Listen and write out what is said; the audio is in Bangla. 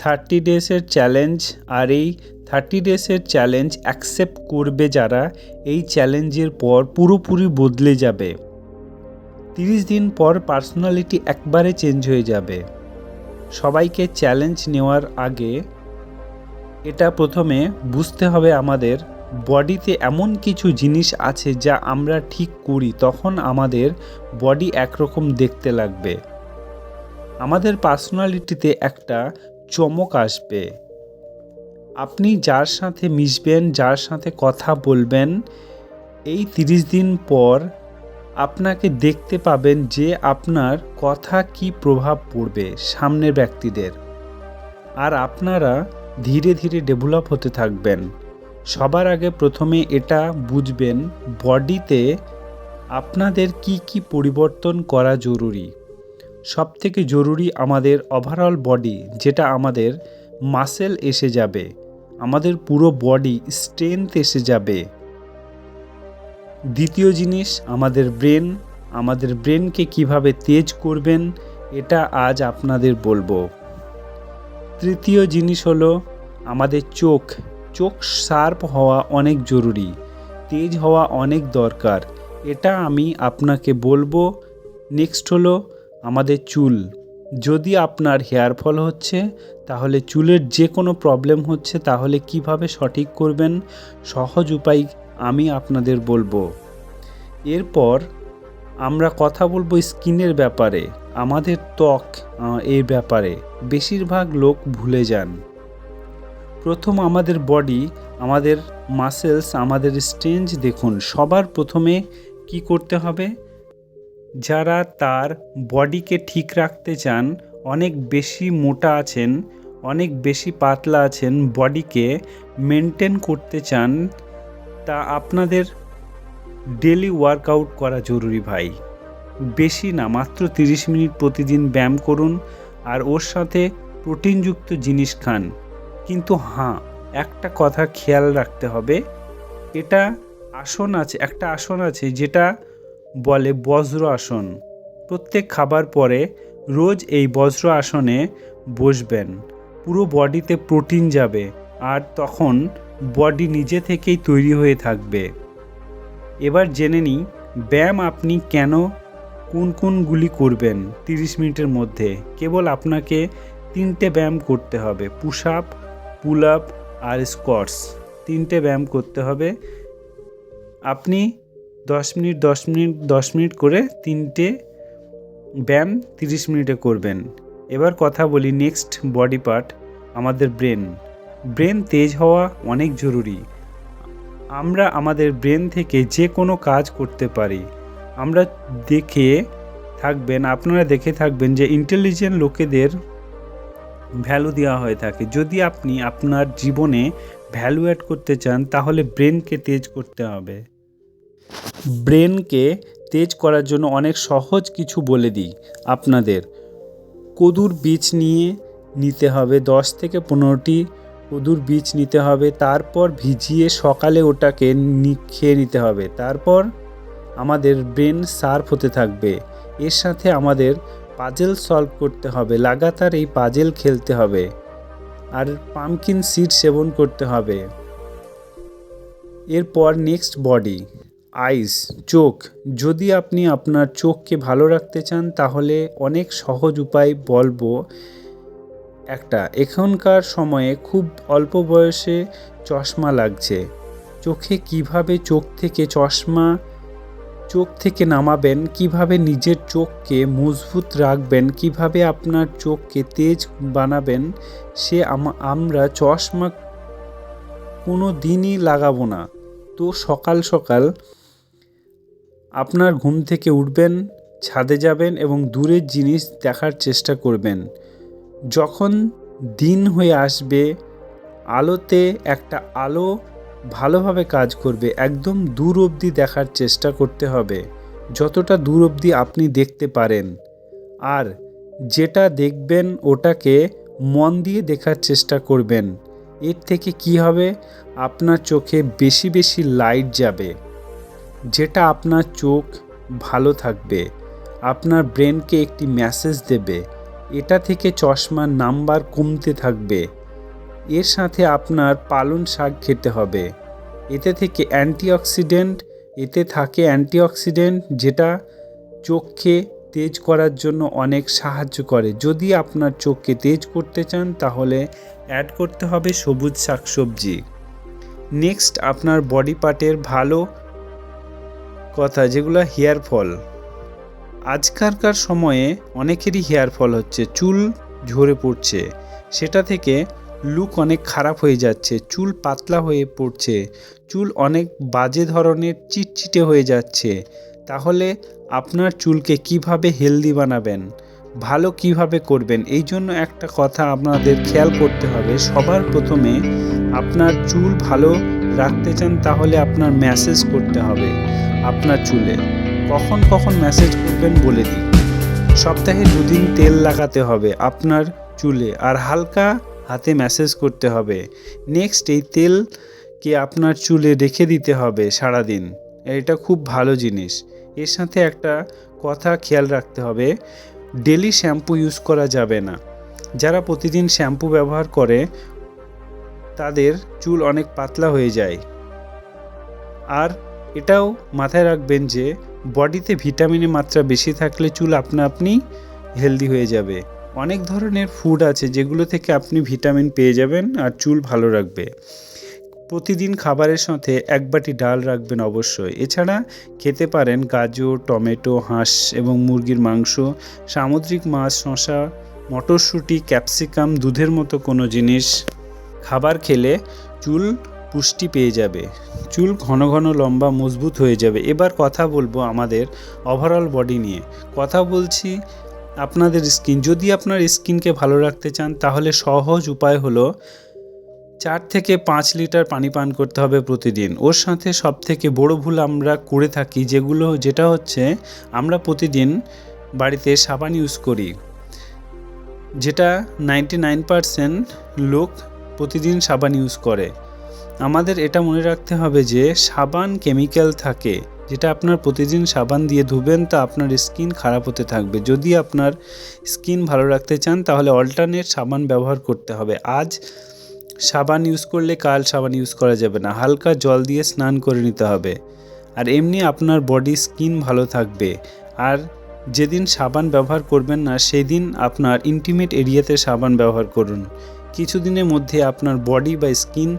থার্টি ডেজের চ্যালেঞ্জ আর এই থার্টি ডেজের চ্যালেঞ্জ অ্যাকসেপ্ট করবে যারা, এই চ্যালেঞ্জের পর পুরোপুরি বদলে যাবে। তিরিশ দিন পর পার্সোনালিটি একবারে চেঞ্জ হয়ে যাবে। সবাইকে চ্যালেঞ্জ নেওয়ার আগে এটা প্রথমে বুঝতে হবে আমাদের বডিতে এমন কিছু জিনিস আছে যা আমরা ঠিক করি, তখন আমাদের বডি একরকম দেখতে লাগবে। আমাদের পার্সোনালিটিতে একটা চমক আসবে। আপনি যার সাথে মিশবেন, যার সাথে কথা বলবেন, এই তিরিশ দিন পর আপনাকে দেখতে পাবেন যে আপনার কথা কি প্রভাব পড়বে সামনের ব্যক্তিদের। আর আপনারা ধীরে ধীরে ডেভেলপ হতে থাকবেন। সবার আগে প্রথমে এটা বুঝবেন, বডিতে আপনাদের কি কি পরিবর্তন করা জরুরি। সব থেকে জরুরি আমাদের ওভারঅল বডি যেটা আমাদের মাসেল এসে যাবে, আমাদের পুরো বডি স্ট্রেংথ এসে যাবে। দ্বিতীয় জিনিস, আমাদের ব্রেন আমাদের ব্রেনকে কীভাবে তেজ করবেন, এটা আজ আপনাদের বলব। তৃতীয় জিনিস হলো, আমাদের চোখ চোখ শার্প হওয়া অনেক জরুরি, তেজ হওয়া অনেক দরকার, এটা আমি আপনাকে বলব। নেক্সট হলো আমাদের চুল। যদি আপনার হেয়ার ফল হচ্ছে, তাহলে চুলের যে কোনো প্রবলেম হচ্ছে, তাহলে কীভাবে সঠিক করবেন? সহজ উপায় আমি আপনাদের বলব। এরপর আমরা কথা বলব স্কিনের ব্যাপারে। আমাদের ত্বক এর ব্যাপারে। বেশিরভাগ লোক ভুলে যান। প্রথম আমাদের বডি, আমাদের মাসেলস, আমাদের স্ট্রেঞ্জ দেখুন। সবার প্রথমে কি করতে হবে? যারা তার বডিকে ঠিক রাখতে চান, অনেক বেশি মোটা আছেন, অনেক বেশি পাতলা আছেন, বডিকে মেনটেন করতে চান, তা আপনাদের ডেলি ওয়ার্কআউট করা জরুরি ভাই। বেশি না, মাত্র তিরিশ মিনিট প্রতিদিন ব্যায়াম করুন আর ওর সাথে প্রোটিনযুক্ত জিনিস খান। কিন্তু হ্যাঁ একটা কথা খেয়াল রাখতে হবে, এটা আসন আছে, একটা আসন আছে যেটা বলে বজ্র আসন। প্রত্যেক খাবার পরে রোজ এই বজ্র আসনে বসবেন। পুরো বডিতে প্রোটিন যাবে আর তখন বডি নিজে থেকেই তৈরি হয়ে থাকবে। এবার জেনে নিই ব্যায়াম আপনি কেন, কোন কোনগুলি করবেন তিরিশ মিনিটের মধ্যে? কেবল আপনাকে তিনটে ব্যায়াম করতে হবে পুশ আপ পুল আপ আর স্কোয়াটস তিনটে ব্যায়াম করতে হবে। আপনি দশ মিনিট দশ মিনিট দশ মিনিট করে তিনটে ব্যায়াম তিরিশ মিনিটে করবেন। এবার কথা বলি নেক্সট বডি পার্ট আমাদের ব্রেন ব্রেন তেজ হওয়া অনেক জরুরি। আমরা আমাদের ব্রেন থেকে যে কোনো কাজ করতে পারি। আমরা দেখে থাকবেন, আপনারা দেখে থাকবেন যে ইন্টেলিজেন্ট লোকেদের ভ্যালু দেওয়া হয়ে থাকে। যদি আপনি আপনার জীবনে ভ্যালু অ্যাড করতে চান, তাহলে ব্রেনকে তেজ করতে হবে। ব্রেনকে তেজ করার জন্য অনেক সহজ কিছু বলে দিই আপনাদের। কদুর বীজ নিয়ে নিতে হবে দশ থেকে পনেরোটি কদুর বীজ নিতে হবে, তারপর ভিজিয়ে সকালে ওটাকে খেয়ে নিতে হবে। তারপর আমাদের ব্রেন শার্প হতে থাকবে। এর সাথে আমাদের পাজেল সলভ করতে হবে, লাগাতার এই পাজেল খেলতে হবে। আর পামকিন সিড সেবন করতে হবে। এরপর নেক্সট বডি। আইস চোখ। যদি আপনি আপনার চোখকে ভালো রাখতে চান, তাহলে অনেক সহজ উপায় বলব একটা। এখনকার সময়ে খুব অল্প বয়সে চশমা লাগছে। চোখে কীভাবে চোখ থেকে চশমা, চোখ থেকে নামাবেন, কীভাবে নিজের চোখকে মজবুত রাখবেন, কীভাবে আপনার চোখকে তেজ বানাবেন, সে আমরা চশমা কোনো দিনই লাগাবো না। তো সকাল সকাল আপনার ঘুম থেকে উঠবেন, ছাদে যাবেন এবং দূরের জিনিস দেখার চেষ্টা করবেন। যখন দিন হয়ে আসবে, আলোতে একটা আলো ভালোভাবে কাজ করবে, একদম দূর অবধি দেখার চেষ্টা করতে হবে, যতটা দূর অবধি আপনি দেখতে পারেন। আর যেটা দেখবেন, ওটাকে মন দিয়ে দেখার চেষ্টা করবেন। এর থেকে কি হবে? আপনার চোখে বেশি বেশি লাইট যাবে। যেটা আপনার চোখ ভালো থাকবে, আপনার ব্রেনকে একটি মেসেজ দেবে, এটা থেকে চশমার নাম্বার কমতে থাকবে, এর সাথে আপনার পালন শাক খেতে হবে। এতে থেকে অ্যান্টিঅক্সিডেন্ট এতে থাকে অ্যান্টিঅক্সিডেন্ট যেটা চোখকে তেজ করার জন্য অনেক সাহায্য করে। যদি আপনার চোখকে তেজ করতে চান, তাহলে অ্যাড করতে হবে সবুজ শাকসবজি। নেক্সট আপনার বডি পার্টের ভালো কথা যেগুলো হেয়ার ফল। আজকালকার সময়ে অনেকেরই হেয়ার ফল হচ্ছে, চুল ঝরে পড়ছে। সেটা থেকে লুক অনেক খারাপ হয়ে যাচ্ছে, চুল পাতলা হয়ে পড়ছে, চুল অনেক বাজে ধরনের চিটচিটে হয়ে যাচ্ছে। তাহলে আপনার চুলকে কীভাবে হেলদি বানাবেন? ভালো কীভাবে করবেন? এই জন্য একটা কথা আপনাদের খেয়াল করতে হবে। সবার প্রথমে আপনার চুল ভালো রাখতে চান, তাহলে আপনার ম্যাসেজ করতে হবে। আপনার চুলে। কখন কখন ম্যাসেজ করবেন বলে দিই সপ্তাহে দুদিন তেল লাগাতে হবে আপনার চুলে আর হালকা হাতে ম্যাসেজ করতে হবে। নেক্সট এই তেলকে আপনার চুলে রেখে দিতে হবে সারাদিন? এটা খুব ভালো জিনিস। এর সাথে একটা কথা খেয়াল রাখতে হবে ডেলি শ্যাম্পু ইউজ করা যাবে না। যারা প্রতিদিন শ্যাম্পু ব্যবহার করে, তাদের চুল অনেক পাতলা হয়ে যায়। আর এটাও মাথায় রাখবেন যে বডিতে ভিটামিনের মাত্রা বেশি থাকলে চুল আপনা আপনি হেলদি হয়ে যাবে। অনেক ধরনের ফুড আছে যেগুলো থেকে আপনি ভিটামিন পেয়ে যাবেন আর চুল ভালো রাখবে। প্রতিদিন খাবারের সাথে এক বাটি ডাল রাখবেন অবশ্যই। এছাড়া খেতে পারেন গাজর, টমেটো, হাঁস এবং মুরগির মাংস, সামুদ্রিক মাছ শশা মটরশুঁটি, ক্যাপসিকাম, দুধের মতো কোনো জিনিস। খাবার খেলে চুল পুষ্টি পেয়ে যাবে। চুল ঘন ঘন লম্বা মজবুত হয়ে যাবে। এবার কথা বলব আমাদের ওভারঅল বডি নিয়ে। কথা বলছি আপনাদের স্কিন যদি আপনার স্কিনকে ভালো রাখতে চান, তাহলে সহজ উপায় হলো চার থেকে পাঁচ লিটার পানি পান করতে হবে প্রতিদিন। ওর সাথে সব থেকে বড় ভুল আমরা করে থাকি, যেগুলো যেটা হচ্ছে আমরা প্রতিদিন বাড়িতে সাবান ইউজ করি, যেটা নাইনটি নাইন পারসেন্ট লোক প্রতিদিন সাবান ইউজ করে। আমাদের এটা মনে রাখতে হবে যে সাবান কেমিক্যাল থাকে। যেটা আপনার প্রতিদিন সাবান দিয়ে ধুবেন তা আপনার স্কিন খারাপ হতে থাকবে। যদি আপনার স্কিন ভালো রাখতে চান, তাহলে অল্টারনেট সাবান ব্যবহার করতে হবে। আজ সাবান ইউজ করলে কাল সাবান ইউজ করা যাবে না। হালকা জল দিয়ে স্নান করে নিতে হবে। আর এমনি আপনার বডি স্কিন ভালো থাকবে। আর যেদিন সাবান ব্যবহার করবেন না, সেদিন আপনার ইন্টিমেট এরিয়াতে সাবান ব্যবহার করুন। কিছুদিনের মধ্যে আপনার বডি বা স্কিন